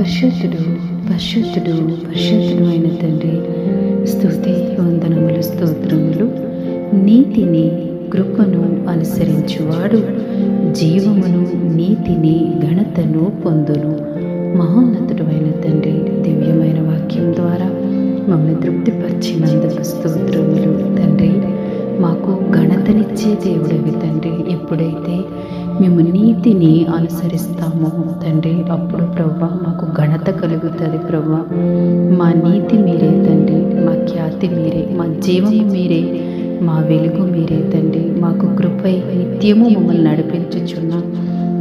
పరిశుద్ధుడు పరిశుద్ధుడు పరిశుద్ధుడు అయిన తండ్రి స్థుతి వందనములు స్తోత్రములు నీతిని కృపను అనుసరించువాడు. జీవమును నీతిని ఘనతను పొందును. మహోన్నతుడు అయిన తండ్రి దివ్యమైన వాక్యం ద్వారా మమ్మల్ని తృప్తిపరిచినందుకు స్తోత్రములు తండ్రి. మాకు ఘనతనిచ్చే దేవుడివి తండ్రి. ఎప్పుడైతే మేము నీతిని అనుసరిస్తామో తండ్రి అప్పుడు ప్రభా మాకు ఘనత కలుగుతుంది ప్రభా మా నీతి మీరే తండ్రి మా ఖ్యాతి మీరే మా జీవం మీరే మా వెలుగు మీరే తండ్రి. మాకు కృపై నిత్యము మమ్మల్ని నడిపించుచున్న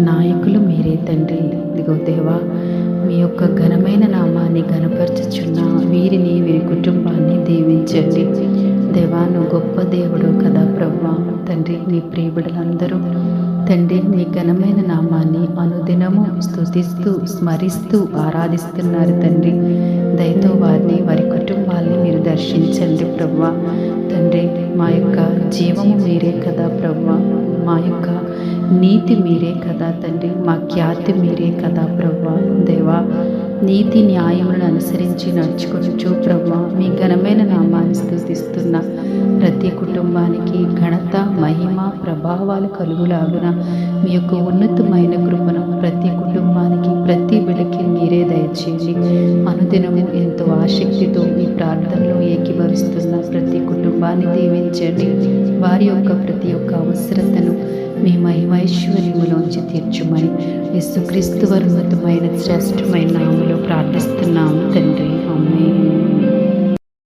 నాయకులు మీరే తండ్రి. ఇదిగో దేవా మీ యొక్క ఘనమైన నామాన్ని ఘనపరచుచున్న వీరిని వీరి కుటుంబాన్ని దీవించండి. దేవా నువ్వు గొప్ప దేవుడు కదా ప్రభా తండ్రి నీ ప్రియబిడలందరూ తండ్రి నీ ఘనమైన నామాన్ని అనుదినము స్తుతిస్తూ స్మరిస్తూ ఆరాధిస్తున్నారు తండ్రి. దయతో వారిని వారి కుటుంబాల్ని మీరు దర్శించండి ప్రభా తండ్రి మా యొక్క జీవము మీరే కదా ప్రభా మా యొక్క నీతి మీరే కదా తండ్రి. మా ఖ్యాతి మీరే కదా ప్రభా నీతి న్యాయములను అనుసరించి నడుచుకొనొచ్చు ప్రభా మీ ఘనమైన నామాన్ని స్థుతిస్తున్న. ప్రతి కుటుంబానికి ఘనత మహిమ ప్రభావాలు కలుగులాగున మీ యొక్క ఉన్నతమైన కృపను ప్రతి కుటుంబానికి ప్రతి బిడకి మీరే దయచేసి అనుదినము ఎంతో ఆసక్తితో మీ ప్రార్థనలో ఏకీభవిస్తున్న ప్రతి కుటుంబాన్ని దీవించండి. వారి యొక్క ప్రతి ఒక్క దైవైశ్వర్యములోంచి తీర్చుమని యేసుక్రీస్తు వర్మతమైన శ్రేష్టమైన నామలో